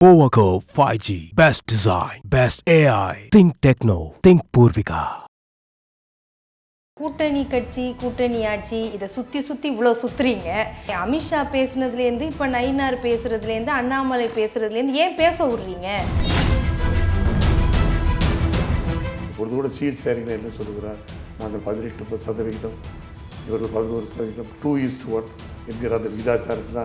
Powaco 5G. Best design. Best AI. Think Techno. Think Purvika. கூட்டணி கட்சி கூட்டணி ஆட்சி இதை சுற்றி சுற்றி இவ்வளோ சுத்துறீங்க அமித்ஷா பேசுனதுலேருந்து இப்போ நயினார் பேசுறதுலேருந்து அண்ணாமலை பேசுறதுலேருந்து ஏன் பேச விடுறீங்க இப்பொழுது கூட சீட் ஷேரிங்கில் என்ன சொல்லுகிறார் நாங்கள் பதினெட்டு சதவிகிதம் இவர்கள் பதினோரு சதவீதம் டூ ஈஸ்ட் ஒன் என்கிற அந்த விகிதாச்சாரத்தில்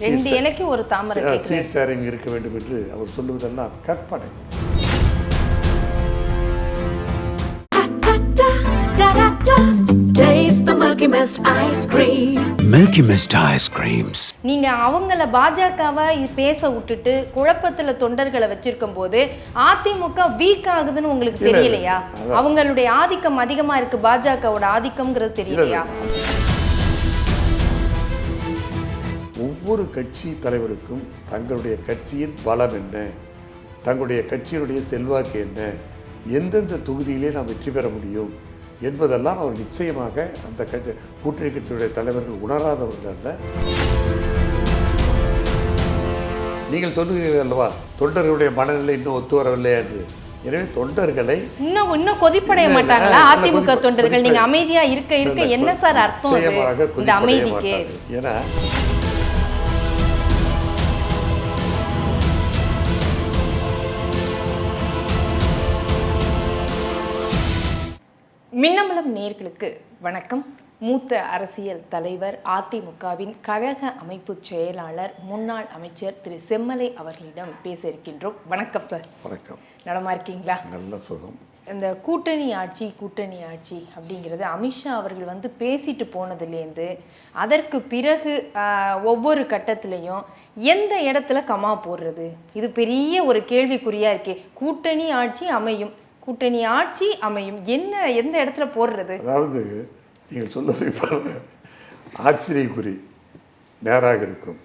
ரெண்டு இலைக்கு ஒரு தாமரை சீட் ஷேரிங் இருக்க வேண்டும் என்று அவர் சொல்லுவதெல்லாம் கற்பனை. நீங்க அவங்கள பாஜகவை பேச விட்டுட்டு குழப்பத்துல தொண்டர்களை வச்சிருக்கும் போது அதிமுக வீக் ஆகுதுன்னு உங்களுக்கு. தெரியலையா. அவங்களுடைய ஆதிக்கம் அதிகமா இருக்கு பாஜகவோட ஆதிக்கம்ங்கிறது தெரியலையா ஒவ்வொரு கட்சி தலைவருக்கும் தங்களுடைய கட்சியின் பலம் என்ன? தங்களுடைய கட்சியினுடைய செல்வாக்கு என்ன? எந்தெந்த தொகுதியிலே நாம் வெற்றி பெற முடியும்? என்பதெல்லாம் அவர் நிச்சயமாக அந்த கட்சி கூட்டணி கட்சியுடைய தலைவர்கள் உணராதவர்கள் அல்ல. நீங்கள் சொல்லுகிறீர்கள் அல்லவா தொண்டர்களுடைய மனநிலை இன்னும் ஒத்து வரவில்லை என்று. எனவே தொண்டர்களை இன்னும் இன்னும் கொதிப்படைய மாட்டாங்களா? அதிமுக தொண்டர்கள்? நீங்க அமைதியா இருக்க இருக்க என்ன சார் அர்த்தம் அமைதிக்கு. ஏன்னா மின்னமலம் நேர்களுக்கு வணக்கம். மூத்த அரசியல் தலைவர் அதிமுகவின் கழக அமைப்பு செயலாளர் முன்னாள் அமைச்சர் திரு செம்மலை அவர்களிடம் பேச இருக்கின்றோம். வணக்கம் சார். வணக்கம். நலமா இருக்கீங்களா? நல்ல சுகம். இந்த கூட்டணி ஆட்சி கூட்டணி ஆட்சி அப்படிங்கிறது அமித்ஷா அவர்கள் வந்து பேசிட்டு போனதுலேருந்து அதற்கு பிறகு ஒவ்வொரு கட்டத்திலையும் எந்த இடத்துல கமா போடுறது? இது பெரிய ஒரு கேள்விக்குறியா இருக்கே. கூட்டணி ஆட்சி அமையும். கூட்டணி ஆட்சி அமையும். என்ன எந்த இடத்துல போடுறது? அதாவது நீங்கள் சொல்வதை பாருங்க. ஆச்சரியக்குறி நேராக இருக்கும்.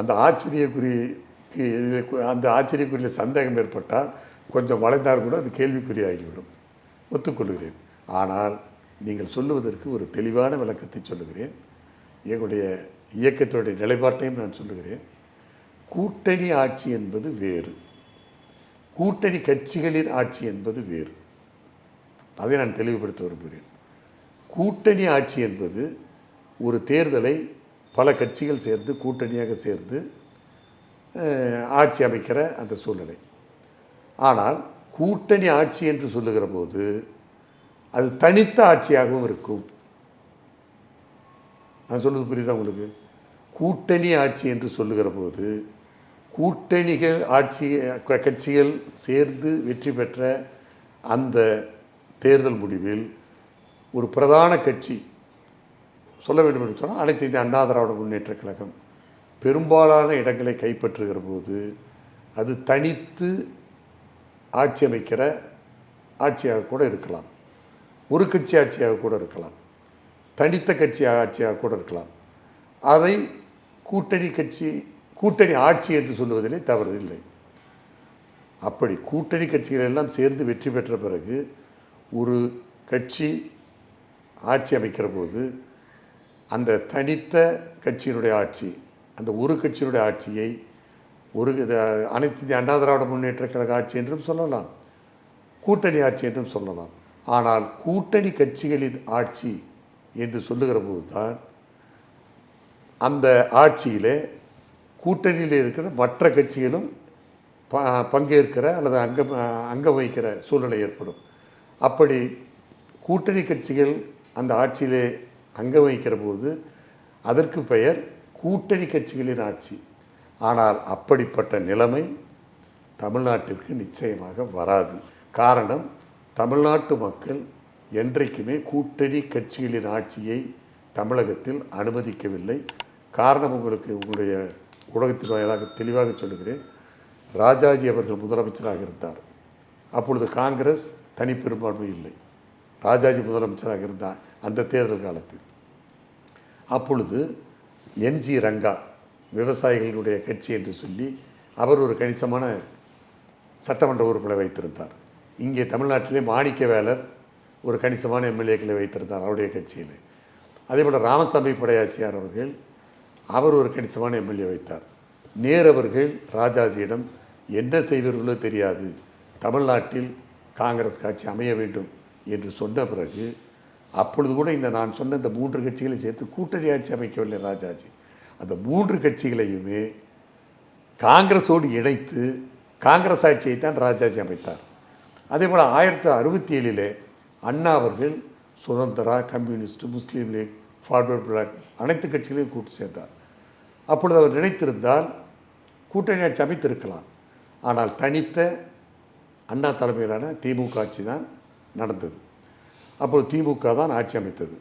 அந்த ஆச்சரியக்குறிக்கு அந்த ஆச்சரியக்குறியில் சந்தேகம் ஏற்பட்டால் கொஞ்சம் வளைந்தால் கூட அது கேள்விக்குறியாகிவிடும். ஒத்துக்கொள்கிறேன். ஆனால் நீங்கள் சொல்லுவதற்கு ஒரு தெளிவான விளக்கத்தை சொல்லுகிறேன். எங்களுடைய இயக்கத்தினுடைய நிலைப்பாட்டையும் நான் சொல்லுகிறேன். கூட்டணி ஆட்சி என்பது வேறு. கூட்டணி கட்சிகளின் ஆட்சி என்பது வேறு. அதை நான் தெளிவுபடுத்த விரும்புகிறேன். கூட்டணி ஆட்சி என்பது ஒரு தேர்தலை பல கட்சிகள் சேர்ந்து கூட்டணியாக சேர்ந்து ஆட்சி அமைக்கிற அந்த சூழ்நிலை. ஆனால் கூட்டணி ஆட்சி என்று சொல்லுகிற போது அது தனித்த ஆட்சியாகவும் இருக்கும். நான் சொல்வது புரியுதா உங்களுக்கு? கூட்டணி ஆட்சி என்று சொல்லுகிற போது கூட்டணிகள் ஆட்சி கட்சிகள் சேர்ந்து வெற்றி பெற்ற அந்த தேர்தல் முடிவில் ஒரு பிரதான கட்சி சொல்ல வேண்டும் என்று சொன்னால் அனைத்து இந்திய அண்ணா திராவிட முன்னேற்ற கழகம் பெரும்பாலான இடங்களை கைப்பற்றுகிற போது அது தனித்து ஆட்சி அமைக்கிற ஆட்சியாக கூட இருக்கலாம். ஒரு கட்சி ஆட்சியாக கூட இருக்கலாம். தனித்த கட்சி ஆட்சியாக கூட இருக்கலாம். அதை கூட்டணி கட்சி கூட்டணி ஆட்சி என்று சொல்லுவதிலே தவறு இல்லை அப்படி கூட்டணி கட்சிகள் எல்லாம் சேர்ந்து வெற்றி பெற்ற பிறகு ஒரு கட்சி ஆட்சி அமைக்கிற போது அந்த தனித்த கட்சியினுடைய ஆட்சி அந்த ஒரு கட்சியினுடைய ஆட்சியை ஒரு அனைத்து அண்ணா திராவிட முன்னேற்ற கழக ஆட்சி என்றும் சொல்லலாம் கூட்டணி ஆட்சி என்றும் சொல்லலாம். ஆனால் கூட்டணி கட்சிகளின் ஆட்சி என்று சொல்லுகிற போது தான் அந்த ஆட்சியிலே கூட்டணியில் இருக்கிற மற்ற கட்சிகளும் ப பங்கேற்கிற அல்லது அங்கம் அங்கம் வகிக்கிற சூழ்நிலை ஏற்படும். அப்படி கூட்டணி கட்சிகள் அந்த ஆட்சியிலே அங்கம் வகிக்கிற போது அதற்கு பெயர் கூட்டணி கட்சிகளின் ஆட்சி. ஆனால் அப்படிப்பட்ட நிலைமை தமிழ்நாட்டிற்கு நிச்சயமாக வராது. காரணம் தமிழ்நாட்டு மக்கள் என்றைக்குமே கூட்டணி கட்சிகளின் ஆட்சியை தமிழகத்தில் அனுமதிக்கவில்லை. காரணம் உங்களுக்கு உங்களுடைய ஊடகத்தின் வாயிலாக தெளிவாக சொல்லுகிறேன். ராஜாஜி அவர்கள் முதலமைச்சராக இருந்தார். அப்பொழுது காங்கிரஸ் தனிப்பெரும்பான்மை இல்லை. ராஜாஜி முதலமைச்சராக இருந்தார் அந்த தேர்தல் காலத்தில். அப்பொழுது என்ஜி ரங்கா விவசாயிகளுடைய கட்சி என்று சொல்லி அவர் ஒரு கணிசமான சட்டமன்ற உறுப்பினரை வைத்திருந்தார். இங்கே தமிழ்நாட்டிலே மாணிக்க வேலர் ஒரு கணிசமான எம்எல்ஏக்களை வைத்திருந்தார் அவருடைய கட்சியில். அதே போல் ராமசாமி படையாச்சியார் அவர்கள் அவர் ஒரு கணிசமான எம்எல்ஏ வைத்தார். நேர் அவர்கள் ராஜாஜியிடம் என்ன செய்வீர்களோ தெரியாது. தமிழ்நாட்டில் காங்கிரஸ் கட்சி அமைய வேண்டும் என்று சொன்ன பிறகு அப்பொழுது கூட இந்த நான் சொன்ன இந்த மூன்று கட்சிகளை சேர்த்து கூட்டணி ஆட்சி அமைக்கவில்லை ராஜாஜி. அந்த மூன்று கட்சிகளையுமே காங்கிரஸோடு இணைத்து காங்கிரஸ் ஆட்சியை தான் ராஜாஜி அமைத்தார். அதே போல் ஆயிரத்தி அறுபத்தி ஏழிலே அண்ணா அவர்கள் Swatantra communist Muslim league forward bloc. அனைத்து கட்சிகளையும் கூட்டு சேர்ந்தார். அப்பொழுது அவர் நினைத்திருந்தால் கூட்டணி ஆட்சி அமைத்திருக்கலாம். ஆனால் தனித்த அண்ணா தலைமையிலான திமுக ஆட்சி தான் நடந்தது. அப்பொழுது திமுக தான் ஆட்சி அமைத்தது.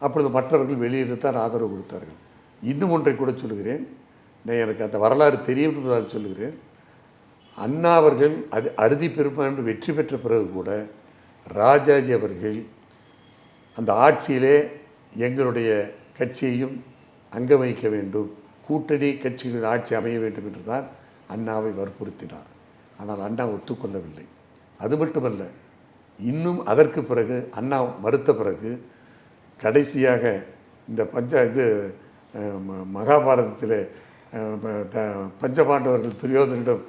அப்பொழுது மற்றவர்கள் வெளியில் தான் ஆதரவு கொடுத்தார்கள். இன்னும் ஒன்றை கூட சொல்லுகிறேன். நான் எனக்கு அந்த வரலாறு தெரியும் என்பதால் சொல்லுகிறேன். அண்ணா அவர்கள் அது அறுதி பெரும்பான்மை வெற்றி பெற்ற பிறகு கூட ராஜாஜி அவர்கள் அந்த ஆட்சியிலே எங்களுடைய கட்சியையும் அங்க வைக்க வேண்டும். கூட்டணி கட்சிகளின் ஆட்சி அமைய வேண்டும் என்று தான் அண்ணாவை வற்புறுத்தினார். ஆனால் அண்ணா ஒத்துக்கொள்ளவில்லை. அது மட்டுமல்ல இன்னும் அதற்கு பிறகு அண்ணா மறுத்த பிறகு கடைசியாக இந்த பஞ்ச இது ம- மகாபாரதத்தில் பஞ்சபாண்டவர்கள் துரியோதனிடம்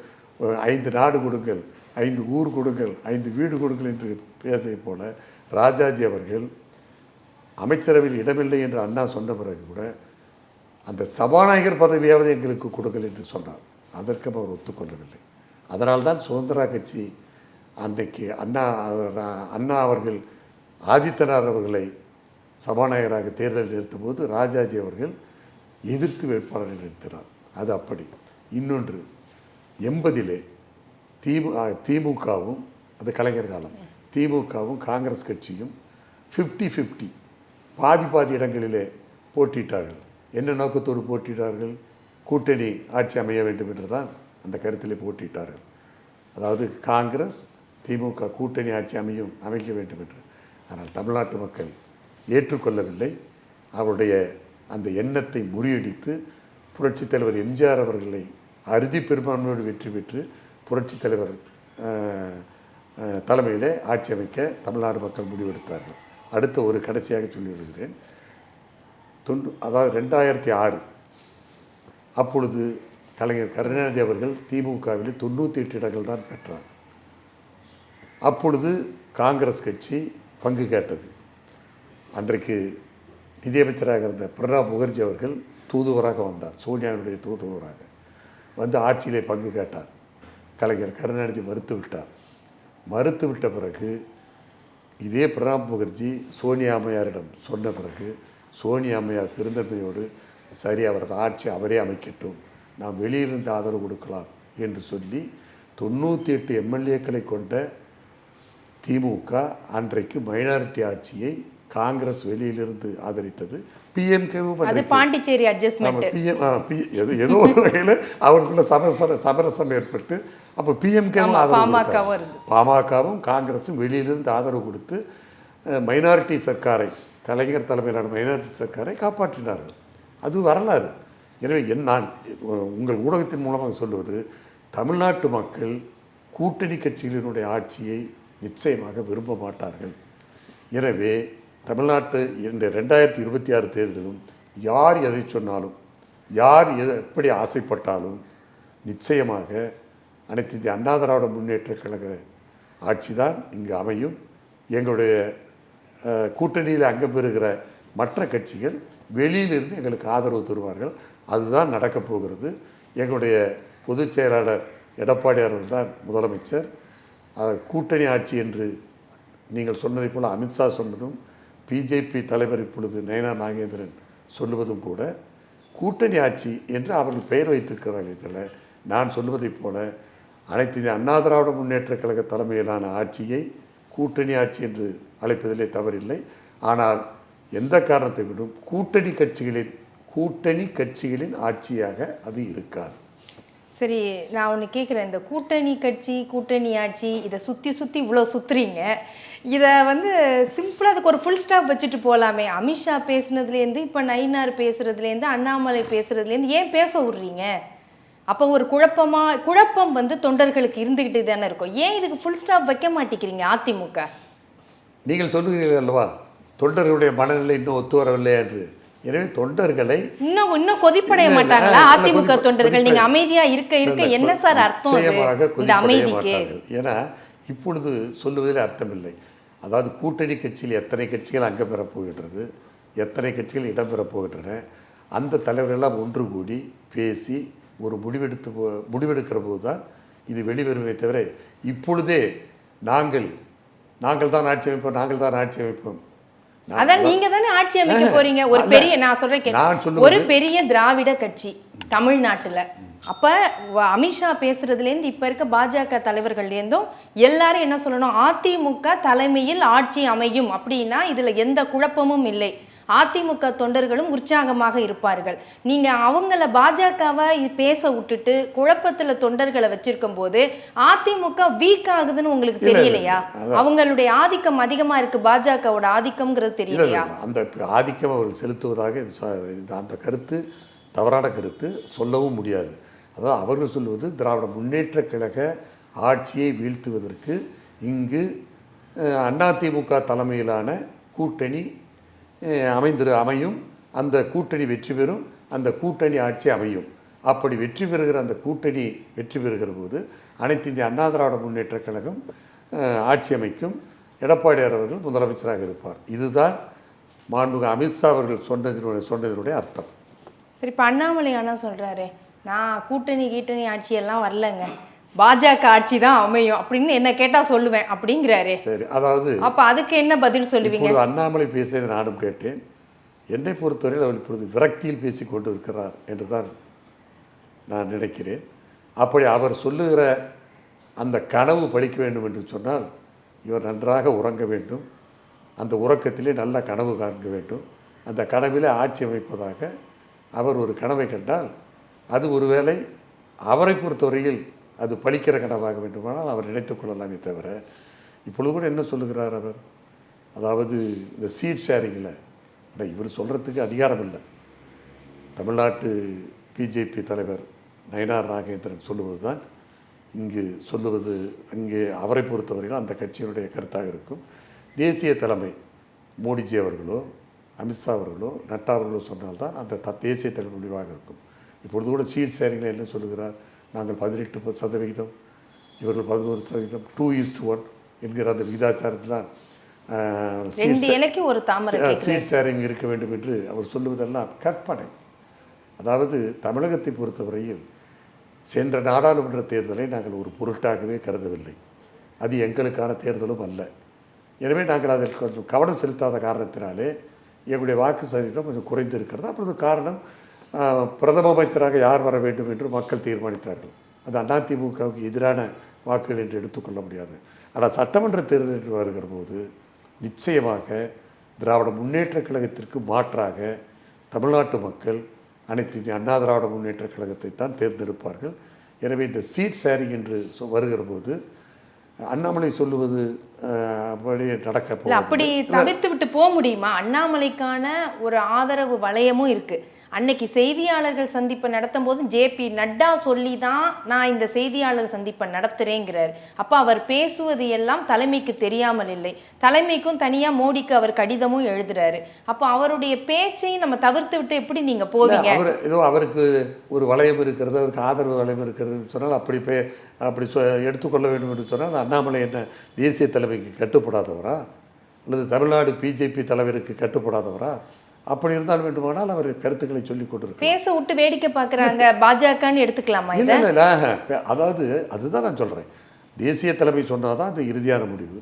ஐந்து நாடு கொடுங்கள் ஐந்து ஊர் கொடுங்கள் ஐந்து வீடு கொடுங்கள் என்று பேசிய போல ராஜாஜி அவர்கள் அமைச்சரவையில் இடமில்லை என்று அண்ணா சொன்ன பிறகு கூட அந்த சபாநாயகர் பதவியாவது எங்களுக்கு கொடுங்கள் என்று சொன்னார். அதற்கும் அவர் ஒத்துக்கொள்ளவில்லை. அதனால்தான் சுதந்திரா கட்சி அன்றைக்கு அண்ணா அண்ணா அவர்கள் ஆதித்தனார் அவர்களை சபாநாயகராக தேர்தல் நிறுத்தும்போது ராஜாஜி அவர்கள் எதிர்த்து வேட்பாளரை நிறுத்தினார். அது அப்படி. இன்னொன்று எண்பதிலே திமு திமுகவும் அது கலைஞர் காலம் திமுகவும் காங்கிரஸ் கட்சியும் ஃபிஃப்டி ஃபிஃப்டி பாதி பாதி இடங்களிலே போட்டியிட்டார்கள். என்ன நோக்கத்தோடு போட்டியிட்டார்கள்? கூட்டணி ஆட்சி அமைய வேண்டும் என்று தான் அந்த கருத்திலே போட்டிட்டார்கள் அதாவது காங்கிரஸ் திமுக கூட்டணி ஆட்சி அமையும் அமைக்க வேண்டும் என்று. ஆனால் தமிழ்நாட்டு மக்கள் ஏற்றுக்கொள்ளவில்லை. அவருடைய அந்த எண்ணத்தை முறியடித்து புரட்சித் தலைவர் எம்ஜிஆர் அவர்களை அறுதி பெரும்பான்மையோடு வெற்றி பெற்று புரட்சித் தலைவர் தலைமையிலே ஆட்சி அமைக்க தமிழ்நாடு மக்கள் முடிவெடுத்தார்கள். அடுத்த ஒரு கடைசியாக சொல்லிவிடுகிறேன் தொண்ணூ அதாவது ரெண்டாயிரத்தி ஆறு. அப்பொழுது கலைஞர் கருணாநிதி அவர்கள் திமுகவில் தொண்ணூற்றி எட்டு இடங்கள் தான் பெற்றார். அப்பொழுது காங்கிரஸ் கட்சி பங்கு கேட்டது. அன்றைக்கு நிதியமைச்சராக இருந்த பிரணாப் முகர்ஜி அவர்கள் தூதுவராக வந்தார் சோனியாவினுடைய தூதுவராக. வந்து ஆட்சியிலே பங்கு கேட்டார். கலைஞர் கருணாநிதி மறுத்து விட்டார் மறுத்து விட்ட பிறகு இதே பிரணாப் முகர்ஜி சோனியா அம்மையாரிடம் சொன்ன பிறகு சோனியா அம்மையார் பெருந்தன்மையோடு சரி அவரது ஆட்சி அவரே அமைக்கட்டும் நாம் வெளியிலிருந்து ஆதரவு கொடுக்கலாம் என்று சொல்லி தொண்ணூற்றி எட்டு எம்எல்ஏக்களை கொண்ட திமுக அன்றைக்கு மைனாரிட்டி ஆட்சியை காங்கிரஸ் வெளியிலிருந்து ஆதரித்தது. பிஎம்கேவும் பாண்டிச்சேரி அட்ஜஸ்ட்மெண்ட் பிஎம் எது ஏதோ ஒரு வகையில் அவருக்குள்ள சமரச சமரசம் ஏற்பட்டு அப்போ பிஎம்கேவும் ஆதரவு பாமகவும் காங்கிரஸும் வெளியிலிருந்து ஆதரவு கொடுத்து மைனாரிட்டி சர்க்காரை கலைஞர் தலைமையிலான மைனாரிட்டி சர்க்காரை காப்பாற்றினார்கள். அது வரலாறு. எனவே என் நான் உங்கள் ஊடகத்தின் மூலமாக சொல்லுவது தமிழ்நாட்டு மக்கள் கூட்டணி கட்சிகளினுடைய ஆட்சியை நிச்சயமாக விரும்ப மாட்டார்கள். எனவே தமிழ்நாட்டு இந்த ரெண்டாயிரத்தி இருபத்தி ஆறு தேர்தலிலும் யார் எதை சொன்னாலும் யார் எது எப்படி ஆசைப்பட்டாலும் நிச்சயமாக அனைத்து இந்திய அண்ணா திராவிட முன்னேற்ற கழக ஆட்சி தான் இங்கு அமையும். எங்களுடைய கூட்டணியில் அங்கம் பெறுகிற மற்ற கட்சிகள் வெளியிலிருந்து எங்களுக்கு ஆதரவு தருவார்கள். அதுதான் நடக்கப் போகிறது. எங்களுடைய பொதுச் செயலாளர் எடப்பாடி அவர்கள் தான் முதலமைச்சர் கூட்டணி ஆட்சி என்று நீங்கள் சொன்னதைப் போல் அமித்ஷா சொன்னதும் பிஜேபி தலைவர் இப்பொழுது நயனா நாகேந்திரன் சொல்லுவதும் கூட கூட்டணி ஆட்சி என்று அவர்கள் பெயர் வைத்திருக்கிறார்கள் இதில் நான் சொல்வதைப் போல அனைத்து அண்ணா திராவிட முன்னேற்ற கழக தலைமையிலான ஆட்சியை கூட்டணி ஆட்சி என்று அழைப்பதிலே தவறில்லை. ஆனால் எந்த காரணத்தை விடும் கூட்டணி கட்சிகளின் கூட்டணி கட்சிகளின் ஆட்சியாக அது இருக்காது. சரி நான் ஒன்று கேட்குறேன் இந்த கூட்டணி கட்சி கூட்டணி ஆட்சி இதை சுற்றி சுற்றி இவ்வளோ சுற்றுறீங்க இதை வந்து சிம்பிளாக அதுக்கு ஒரு ஃபுல் ஸ்டாப் வச்சுட்டு போகலாமே அமித்ஷா பேசுனதுலேருந்து இப்போ நயினார் பேசுகிறதுலேருந்து அண்ணாமலை பேசுகிறதுலேருந்து ஏன் பேச விட்றீங்க? அப்போ ஒரு குழப்பமா குழப்பம் வந்து தொண்டர்களுக்கு இருந்துக்கிட்டு தானே இருக்கும். ஏன் இதுக்கு ஃபுல் ஸ்டாப் வைக்க மாட்டேங்கிறீங்க அதிமுக? நீங்கள் சொல்லுகிறீர்கள் அல்லவா? தொண்டர்களுடைய மனநிலை இன்னும் ஒத்து வரவில்லை என்று. எனவே தொண்டர்களை இன்னும் இன்னும் கொதிப்படைய மாட்டாங்களா? அதிமுக தொண்டர்கள்? நீங்க அமைதியா இருக்க இருக்க என்ன சார் அர்த்தம் இந்த அமைதிக்கு. ஏன்னா இப்பொழுது சொல்லுவதில் அர்த்தமில்லை. அதாவது கூட்டணி கட்சியில் எத்தனை கட்சிகள் அங்கம் பெறப் போகின்றது? எத்தனை கட்சிகள் இடம் பெறப் போகின்றன? அந்த தலைவர்களெல்லாம் ஒன்று கூடி பேசி ஒரு முடிவெடுத்து முடிவெடுக்கிற போது தான் இது வெளிவருமே தவிர இப்பொழுதே நாங்கள் நாங்கள் தான் ஆட்சி அமைப்போம் நாங்கள் தான் ஆட்சி அமைப்போம். அதான் நீங்க தானே ஆட்சி அமைக்க போறீங்க. ஒரு. பெரிய நான் சொல்றேன் ஒரு பெரிய திராவிட கட்சி தமிழ்நாட்டுல. அப்ப அமித்ஷா பேசுறதுல இருந்து இப்ப இருக்க பாஜக தலைவர்கள்ல இருந்தும் எல்லாரும் என்ன சொல்லணும் அதிமுக தலைமையில் ஆட்சி அமையும் அப்படின்னா இதுல எந்த குழப்பமும் இல்லை. அதிமுக தொண்டர்களும் உற்சாகமாக இருப்பார்கள். நீங்க அவங்கள பாஜகவை பேச விட்டுட்டு குழப்பத்துல தொண்டர்களை வச்சிருக்கும் போது அதிமுக வீக் ஆகுதுன்னு உங்களுக்கு தெரியலையா. அவங்களுடைய ஆதிக்கம் அதிகமா இருக்கு. பாஜகவோட ஆதிக்கம்ங்கிறது தெரியலையா? அந்த ஆதிக்கம் அவர்கள் செலுத்துவதாக அந்த கருத்து தவறான கருத்து சொல்லவும் முடியாது. அதாவது அவர்கள் சொல்வது திராவிட முன்னேற்றக் கழக ஆட்சியை வீழ்த்துவதற்கு இங்கு அதிமுக தலைமையிலான கூட்டணி அமைந்திரு அமையும். அந்த கூட்டணி வெற்றி பெறும். அந்த கூட்டணி ஆட்சி அமையும். அப்படி வெற்றி பெறுகிற அந்த கூட்டணி வெற்றி பெறுகிற போது அனைத்து இந்திய அண்ணா திராவிட முன்னேற்றக் கழகம் ஆட்சி அமைக்கும். எடப்பாடியார் அவர்கள் முதலமைச்சராக இருப்பார். இதுதான் மாண்புமிகு அமித்ஷா அவர்கள் சொன்னதினுடைய சொன்னதினுடைய அர்த்தம். சரி இப்போ அண்ணாமலை அண்ணா சொல்கிறாரு நான் கூட்டணி கீட்டணி ஆட்சி எல்லாம் வரலங்க. பாஜக ஆட்சி தான் அமையும் அப்படின்னு என்ன கேட்டா சொல்லுவேன் அப்படிங்கிறாரு. சரி அதாவது அப்ப அதுக்கு என்ன பதில் சொல்லுவீங்க? அண்ணாமலை பேசியதை நானும் கேட்டேன். என்னை பொறுத்தவரையில் அவர் இப்பொழுது விரக்தியில் பேசிக் கொண்டு இருக்கிறார் என்று தான் நான் நினைக்கிறேன். அப்படி அவர் சொல்லுகிற அந்த கனவு பலிக்க வேண்டும் என்று சொன்னால் இவர் நன்றாக உறங்க வேண்டும். அந்த உறக்கத்திலே நல்ல கனவு காண்க வேண்டும். அந்த கனவிலே ஆட்சி அமைப்பதாக அவர் ஒரு கனவை கண்டால் அது ஒருவேளை அவரை பொறுத்தவரையில் அது பழிக்கிற கனவாக வேண்டுமானால் அவர் நினைத்து கொள்ளலாமே தவிர இப்பொழுது கூட என்ன சொல்லுகிறார் அவர்? அதாவது இந்த சீட் ஷேரிங்கில் ஆனால் இவர் சொல்கிறதுக்கு அதிகாரம் இல்லை. தமிழ்நாட்டு பிஜேபி தலைவர் நயனார் நாகேந்திரன் சொல்லுவது தான் இங்கு சொல்லுவது அங்கே அவரை பொறுத்தவரையில் அந்த கட்சியினுடைய கருத்தாக இருக்கும். தேசிய தலைமை மோடிஜி அவர்களோ அமித்ஷா அவர்களோ நட்டா அவர்களோ சொன்னால்தான் அந்த த தேசிய தலைமை முடிவாக இருக்கும். இப்பொழுது கூட சீட் ஷேரிங்கில் என்ன சொல்லுகிறார்? நாங்கள் பதினெட்டு சதவிகிதம் இவர்கள் பதினோரு சதவீதம் டூ ஈஸ்ட் ஒன் என்கிற அந்த விகிதாச்சாரத்தில் சீட் ஷேரிங் இருக்க வேண்டும் என்று அவர் சொல்லுவதெல்லாம் கற்பனை. அதாவது தமிழகத்தை பொறுத்தவரையில் சென்ற நாடாளுமன்ற தேர்தலை நாங்கள் ஒரு பொருட்டாகவே கருதவில்லை. அது எங்களுக்கான தேர்தலும் அல்ல. எனவே நாங்கள் அதில் கொஞ்சம் கவனம் செலுத்தாத காரணத்தினாலே எங்களுடைய வாக்கு சதவீதம் கொஞ்சம் குறைந்து இருக்கிறது அப்பொழுது காரணம் பிரதம அமைச்சராக யார் வர வேண்டும் என்று மக்கள் தீர்மானித்தார்கள். அது அதிமுகவுக்கு எதிரான வாக்குகள் என்று எடுத்துக்கொள்ள முடியாது. ஆனால் சட்டமன்ற தேர்தல் என்று வருகிற போது நிச்சயமாக திராவிட முன்னேற்றக் கழகத்திற்கு மாற்றாக தமிழ்நாட்டு மக்கள் அனைத்து அண்ணா திராவிட முன்னேற்றக் கழகத்தை தான் தேர்ந்தெடுப்பார்கள். எனவே இந்த சீட் ஷேரிங் என்று வருகிற போது அண்ணாமலை சொல்லுவது அஹ், அப்படியே நடக்க. அப்படி தவிர்த்து விட்டு போக முடியுமா? அண்ணாமலைக்கான ஒரு ஆதரவு வளையமும் இருக்கு. அன்னைக்கு செய்தியாளர்கள் சந்திப்பை நடத்தும் போது ஜேபி நட்டா சொல்லி தான் நான் இந்த செய்தியாளர் சந்திப்பை நடத்துறேங்கிறார். அப்ப அவர் பேசுவது எல்லாம் தலைமைக்கு தெரியாமல் இல்லை. தலைமைக்கும் தனியா மோடிக்கு அவர் கடிதமும் எழுதுறாரு. அப்ப அவருடைய பேச்சையும் நம்ம தவிர்த்து விட்டு எப்படி நீங்க போவீங்க? அவர் ஏதோ அவருக்கு ஒரு வளையம் இருக்கிறது அவருக்கு ஆதரவு வளையம் இருக்கிறது சொன்னால் அப்படி பே அப்படி சொ எடுத்துக்கொள்ள வேண்டும் என்று சொன்னால் அண்ணாமலை என்ன தேசிய தலைமைக்கு கட்டுப்படாதவரா? அல்லது தமிழ்நாடு பிஜேபி தலைவருக்கு கட்டுப்படாதவரா? அப்படி இருந்தால் வேண்டுமானால் அவர் கருத்துக்களை சொல்லிக் கொண்டிருக்கிறார். பேச விட்டு வேடிக்கை பாக்குறாங்க பாஜகன்னு எடுத்துக்கலாமா இல்லை இல்லை அதாவது அதுதான் நான் சொல்கிறேன் தேசிய தலைமை சொன்னால் தான் அது இறுதியான முடிவு.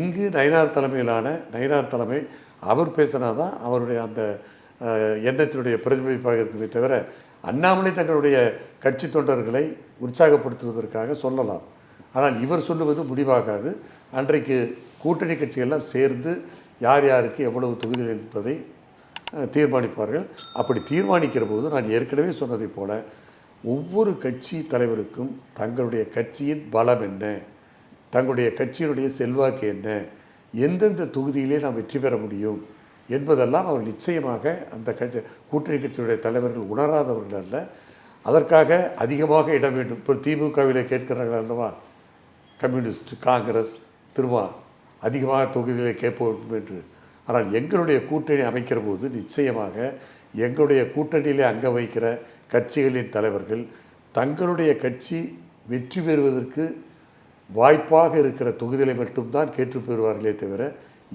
இங்கு நயினார் தலைமையிலான நயினார் தலைமை அவர் பேசினா தான் அவருடைய அந்த எண்ணத்தினுடைய பிரதிபலிப்பாக இருக்குமே தவிர அண்ணாமலை தங்களுடைய கட்சி தொண்டர்களை உற்சாகப்படுத்துவதற்காக சொல்லலாம். ஆனால் இவர் சொல்லுவது முடிவாகாது. அன்றைக்கு கூட்டணி கட்சிகள்லாம் சேர்ந்து யார் யாருக்கு எவ்வளவு தொகுதிகள் என்பதை தீர்மானிப்பார்கள். அப்படி தீர்மானிக்கிற போது நான் ஏற்கனவே சொன்னதைப் போல ஒவ்வொரு கட்சி தலைவருக்கும் தங்களுடைய கட்சியின் பலம் என்ன? தங்களுடைய கட்சியினுடைய செல்வாக்கு என்ன? எந்தெந்த தொகுதியிலே நாம் வெற்றி பெற முடியும்? என்பதெல்லாம் அவர் நிச்சயமாக அந்த கட்சி கூட்டணி கட்சியுடைய தலைவர்கள் உணராதவர்கள் அல்ல. அதற்காக அதிகமாக இடம் வேண்டும். இப்போ திமுகவில் கேட்கிறார்கள் அல்லவா? கம்யூனிஸ்ட் காங்கிரஸ் திருமா அதிகமாக தொகுதிகளை கேட்போம் என்று. ஆனால் எங்களுடைய கூட்டணி அமைக்கிற போது நிச்சயமாக எங்களுடைய கூட்டணியிலே அங்க வைக்கிற கட்சிகளின் தலைவர்கள் தங்களுடைய கட்சி வெற்றி பெறுவதற்கு வாய்ப்பாக இருக்கிற தொகுதிகளை மட்டும்தான் கேட்டு பெறுவார்களே தவிர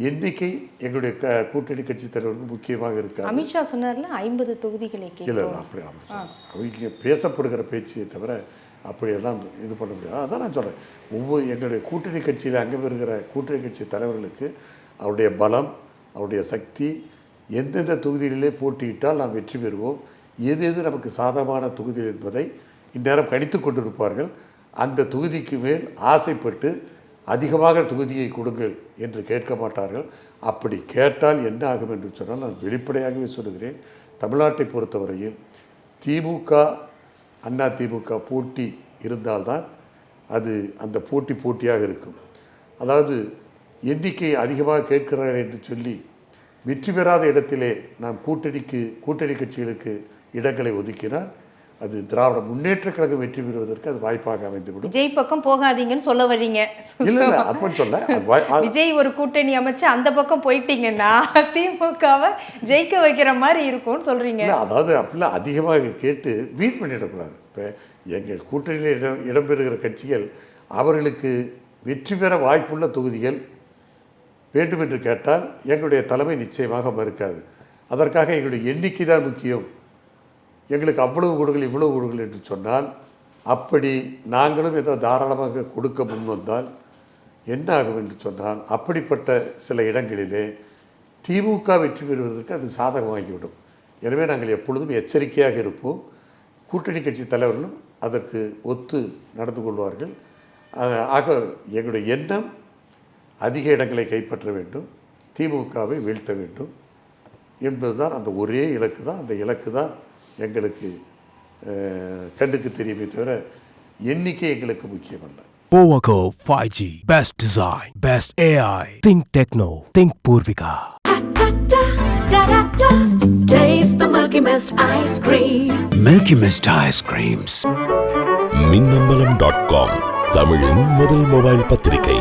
எண்ணிக்கை எங்களுடைய க கூட்டணி கட்சி தலைவர்களுக்கு முக்கியமாக இருக்காது. அமித்ஷா சொன்னார்ல ஐம்பது தொகுதிகளை இல்லை அப்படி. அவங்க பேசப்படுகிற பேச்சையே தவிர அப்படியெல்லாம் இது பண்ண முடியாது. அதான் நான் சொல்கிறேன் ஒவ்வொரு எங்களுடைய கூட்டணி கட்சியில் அங்கே இருக்கிற கூட்டணி கட்சி தலைவர்களுக்கு அவருடைய பலம் அவருடைய சக்தி எந்தெந்த தொகுதிகளிலே போட்டியிட்டால் நாம் வெற்றி பெறுவோம். எது எது நமக்கு சாதகமான தொகுதி என்பதை இந்நேரம் கணித்து கொண்டிருப்பார்கள். அந்த தொகுதிக்கு மேல் ஆசைப்பட்டு அதிகமாக தொகுதியை கொடுங்கள் என்று கேட்க மாட்டார்கள். அப்படி கேட்டால் என்ன ஆகும் என்று சொன்னால் நான் வெளிப்படையாகவே சொல்லுகிறேன். தமிழ்நாட்டை பொறுத்தவரையில் திமுக அண்ணா திமுக போட்டி இருந்தால்தான் அது அந்த போட்டி போட்டியாக இருக்கும். அதாவது எண்ணிக்கை அதிகமாக கேட்கிறார்கள் என்று சொல்லி வெற்றி பெறாத இடத்திலே நாம் கூட்டணிக்கு கூட்டணி கட்சிகளுக்கு இடங்களை ஒதுக்கினால் அது திராவிட முன்னேற்றக் கழகம் வெற்றி பெறுவதற்கு அது வாய்ப்பாக அமைந்துவிடும். விஜய் பக்கம் போகாதீங்கன்னு சொல்ல வர்றீங்க. இல்லை இல்லை அப்படின்னு சொல்ல. விஜய் ஒரு கூட்டணி அமைச்சு அந்த பக்கம் போயிட்டீங்கன்னா திமுகவை ஜெயிக்க வைக்கிற மாதிரி இருக்கும்னு சொல்றீங்க. அதாவது அப்படிலாம் அதிகமாக கேட்டு வீண் பண்ணிடக்கூடாது. இப்போ எங்கள் கூட்டணியில் இடம் இடம்பெறுகிற கட்சிகள் அவர்களுக்கு வெற்றி பெற வாய்ப்புள்ள தொகுதிகள் வேண்டும் என்று கேட்டால் எங்களுடைய தலைமை நிச்சயமாக மறுக்காது. அதற்காக எங்களுடைய எண்ணிக்கை தான் முக்கியம். எங்களுக்கு அவ்வளவு கொடுங்கள் இவ்வளவு கொடுங்கள் என்று சொன்னால் அப்படி நாங்களும் ஏதோ தாராளமாக கொடுக்க முன் வந்தால் என்ன ஆகும் என்று சொன்னால் அப்படிப்பட்ட சில இடங்களிலே திமுக வெற்றி பெறுவதற்கு அது சாதகமாகிவிடும். எனவே நாங்கள் எப்பொழுதும் எச்சரிக்கையாக இருப்போம். கூட்டணி கட்சி தலைவர்களும் அதற்கு ஒத்து நடந்து கொள்வார்கள். ஆக எங்களுடைய எண்ணம் அதிக இடங்களை கைப்பற்ற வேண்டும் திமுகவை வீழ்த்த வேண்டும் என்பதுதான் அந்த ஒரே இலக்கு தான் அந்த இலக்கு தான் எங்களுக்கு கண்ணுக்கு தெரியுமே தவிர எண்ணிக்கை எங்களுக்கு முக்கியமல்ல Powaco 5G. Best design. Best AI. Think Techno. Think Purvika. Da da da da da. Taste the Milky Mist ice cream. Milky Mist Ice Creams. Minnambalam dot com தமிழின் முதல் மொபைல் பத்திரிகை